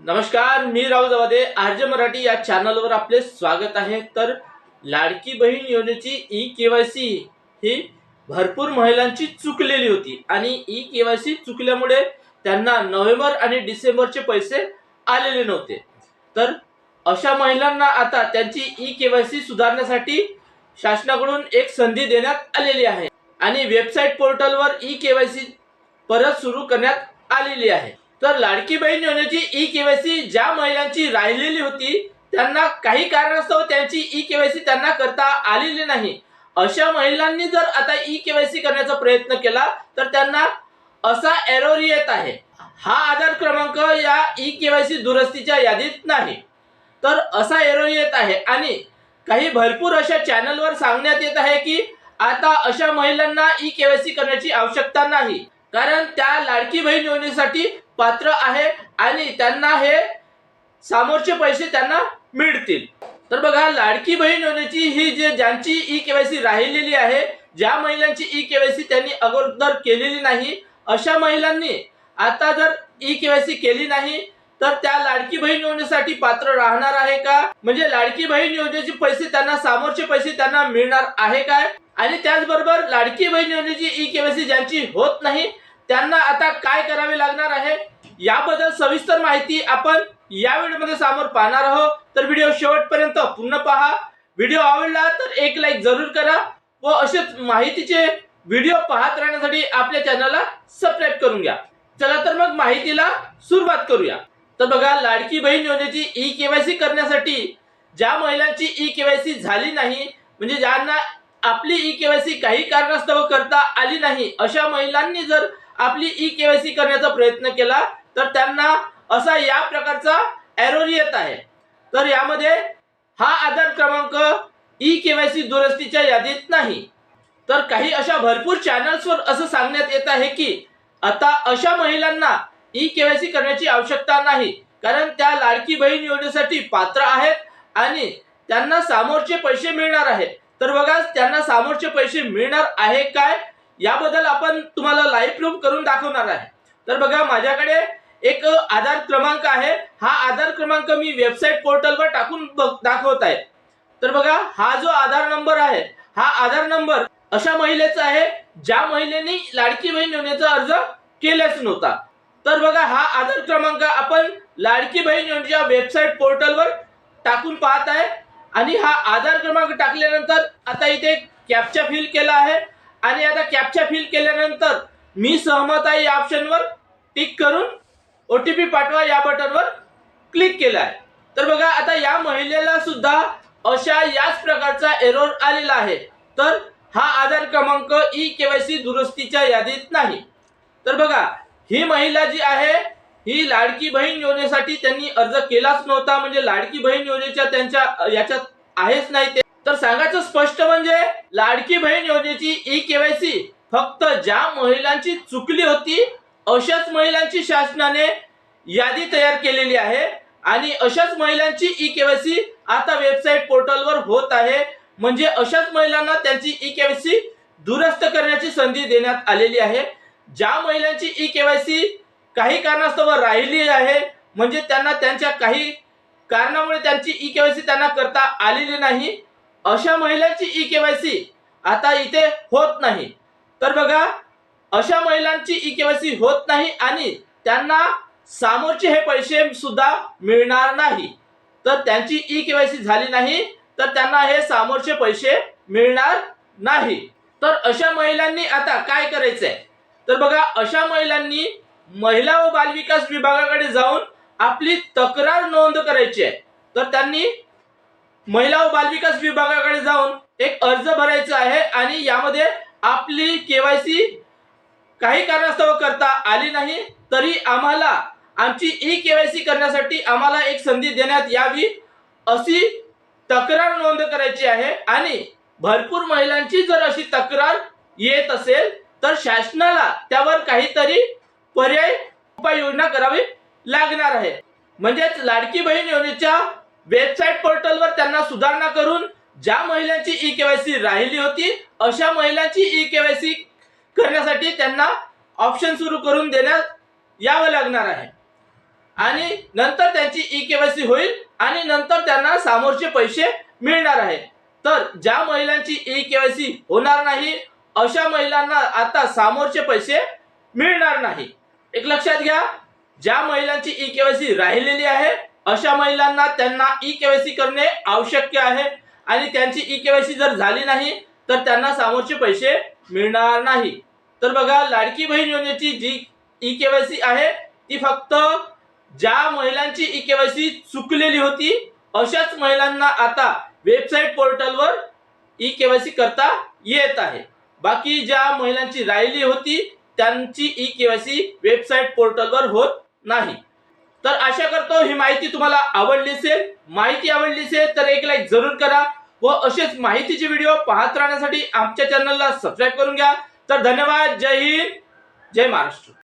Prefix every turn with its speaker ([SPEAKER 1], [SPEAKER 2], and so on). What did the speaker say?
[SPEAKER 1] नमस्कार मी राहुल जवादे. आर्य मराठी या चॅनलवर आपले स्वागत आहे. तर लाडकी बहीण योजनेची ई के वाय सी ही भरपूर महिलांची चुकलेली होती. आणि ई के वाय सी चुकल्यामुळे त्यांना नोव्हेंबर आणि डिसेंबरचे पैसे आलेले नव्हते. तर अशा महिलांना आता त्यांची ई के वाय सी सुधारण्यासाठी शासनाकडून एक संधी देण्यात आलेली आहे. आणि वेबसाईट पोर्टलवर ई के वाय सी परत सुरू करण्यात आलेली आहे. तर लाडकी बहीण योजनेची ई केवायसी ज्या महिलांची राहिलेली होती त्यांना काही कारणास्तव त्यांची ई केवायसी त्यांना करता आलेली नाही. अशा महिलांनी जर आता ई केवायसी करण्याचा प्रयत्न केला तर त्यांना असा एरोर येत आहे. हा आधार क्रमांक या ई केवायसी दुरुस्तीच्या यादीत नाही. तर असा एरोर येत आहे आणि काही भरपूर अशा चॅनलवर सांगण्यात येत आहे की आता अशा महिलांना ई केवायसी करण्याची आवश्यकता नाही. कारण त्या लाडकी बहीण योजनेसाठी पात्र आहे आणि त्यांना हे सामोरचे पैसे त्यांना मिळतील. तर बघा लाडकी बहीण योजनेची ही जे ज्यांची ई केवायसी राहिलेली आहे ज्या महिलांची ई केवायसी त्यांनी अगोदर केलेली नाही अशा महिलांनी आता जर ई केवायसी केली नाही तर त्या लाडकी बहीण योजनेसाठी पात्र राहणार आहे का? म्हणजे लाडकी बहीण योजनेचे पैसे त्यांना सामोरचे पैसे त्यांना मिळणार आहे काय? आणि त्याचबरोबर लाडकी बहीण योजनेची ई केवायसी ज्यांची होत नाही त्यांना आता काय करावे लागणार आहे? याबद्दल सविस्तर माहिती आपण या व्हिडिओमध्ये समोर पाहणार आहोत. तर व्हिडिओ शेवटपर्यंत पूर्ण पहा. व्हिडिओ आवडला तर एक लाईक जरूर करा व असेच माहितीचे व्हिडिओ पाहत राहण्यासाठी आपल्या चॅनलला सबस्क्राईब करून घ्या. चला तर मग माहितीला सुरुवात करूया. तर बघा लाडकी बहीण योजनेची ई केवायसी करण्यासाठी ज्या महिलांची ई केवायसी झाली नाही म्हणजे ज्यांना आपली ई केवायसी काही कारणास्तव करता आली नाही अशा महिलांनी जर आपली ई केवायसी करण्याचा प्रयत्न केला तर त्यांना असा या प्रकारचा एरर येत आहे. तर यामध्ये हा आधार क्रमांक ई केवायसी दुरुस्तीच्या यादीत नाही. तर काही अशा भरपूर चॅनल्सवर असं सांगण्यात येत आहे की आता अशा महिलांना ई केवायसी करण्याची आवश्यकता नाही कारण त्या लाडकी बहीण योजनेसाठी पात्र आहेत आणि त्यांना सामोरचे पैसे मिळणार आहेत. तर बघा त्यांना सामोरचे पैसे मिळणार आहे काय? याबद्दल आपण तुम्हाला लाईव्ह प्रूफ करून दाखवणार आहे. तर बघा माझ्याकडे एक आधार क्रमांक आहे. हा आधार क्रमांक मी वेबसाईट पोर्टलवर टाकून बघ- दाखवत आहे. तर बघा हा जो आधार नंबर आहे हा आधार नंबर अशा महिलेचा आहे ज्या महिलेने लाडकी बहीण योजनेचा अर्ज केलाच नव्हता. तर बघा हा आधार क्रमांक आपण लाडकी बहीण योजनेच्या वेबसाईट पोर्टलवर टाकून पाहत आहे. आणि हा आधार क्रमांक टाकल्यानंतर आता इथे कॅप्चा फिल केला आहे. आणि आता कॅप्चा फिल केल्यानंतर मी सहमत आहे या ऑप्शनवर टिक करून ओ टी पी पाठवा या बटनवर क्लिक केलं आहे. तर बघा आता या महिलेला सुद्धा अशा याच प्रकारचा एरोर आलेला आहे. तर हा आधार क्रमांक ई केवायसी दुरुस्तीच्या यादीत नाही. तर बघा ही महिला जी आहे ही लाडकी बहीण योजनेसाठी त्यांनी अर्ज केलाच नव्हता म्हणजे लाडकी बहीण योजनेच्या त्यांच्या याच्यात आहेच नाही ते. तर सांगायचं स्पष्ट म्हणजे लाडकी बहीण योजनेची ई केवायसी फक्त ज्या महिलांची चुकली होती अशाच महिलांची शासनाने यादी तयार केलेली आहे. आणि अशाच महिलांची ई केवायसी आता वेबसाईट पोर्टलवर होत आहे. म्हणजे अशाच महिलांना त्यांची ई केवायसी दुरुस्त करण्याची संधी देण्यात आलेली आहे. ज्या महिलांची ई केवायसी काही कारणास्तव राहिली आहे. म्हणजे त्यांना त्यांच्या काही कारणामुळे त्यांची ई केवायसी त्यांना करता आलेली नाही. अशा महिलांची ई केवायसी आता इथे होत नाही. तर बघा अशा महिलांची ई केवायसी होत नाही आणि त्यांना सामोरचे हे पैसे सुद्धा मिळणार नाही. तर त्यांची ई केवायसी झाली नाही तर त्यांना हे सामोरचे पैसे मिळणार नाही. तर अशा महिलांनी आता काय करायचंय? तर बघा अशा महिलांनी महिला व बालविकास विभागाकडे जाऊन आपली तक्रार नोंद करायची आहे. तर त्यांनी महिला व बालविकास विभागाकडे जाऊन एक अर्ज भरायचा आहे आणि यामध्ये आपली केवायसी काही कारणास्तव करता आली नाही तरी आम्हाला आमची ई केवायसी करण्यासाठी आम्हाला एक संधी देण्यात यावी अशी तक्रार नोंद करायची आहे. आणि भरपूर महिलांची जर अशी तक्रार येत असेल तर शासनाला त्यावर काहीतरी पर्याय उपाययोजना करावी लागणार आहे. म्हणजेच लाडकी बहीण योजनेच्या वेबसाईट पोर्टलवर त्यांना सुधारणा करून ज्या महिलांची ई केवायसी राहिली होती अशा महिलांची ई केवायसी करण्यासाठी त्यांना ऑप्शन सुरू करून देण्यात यावं लागणार आहे. आणि नंतर त्यांची ई केवायसी होईल आणि नंतर त्यांना समोरचे पैसे मिळणार आहे. तर ज्या महिलांची ई केवायसी होणार नाही अशा महिलांना आता समोरचे पैसे मिळणार नाही. एक लक्षात घ्या ज्या महिलांची ई केवायसी राहिलेली आहे अशा महिलांना त्यांना ई केवायसी करणे आवश्यक आहे. आणि त्यांची ई केवायसी जर झाली नाही तर त्यांना समोरचे पैसे मिळणार नाही. तर बघा लाडकी बहीण योजनेची जी ई केवायसी आहे ती फक्त ज्या महिलांची ई केवायसी चुकलेली होती अशाच महिलांना आता वेबसाईट पोर्टलवर ई केवायसी करता येत आहे. बाकी ज्या महिलांची राहिली होती त्यांची ई केवायसी वेबसाईट पोर्टलवर होत नाही. तर आशा करतो ही माहिती तुम्हाला आवडली असेल. माहिती आवडली असेल तर एक लाईक जरूर करा व असेच माहितीचे व्हिडिओ पाहत राहण्यासाठी आमच्या चॅनलला सबस्क्राईब करून घ्या. तर धन्यवाद. जय हिंद. जय महाराष्ट्र.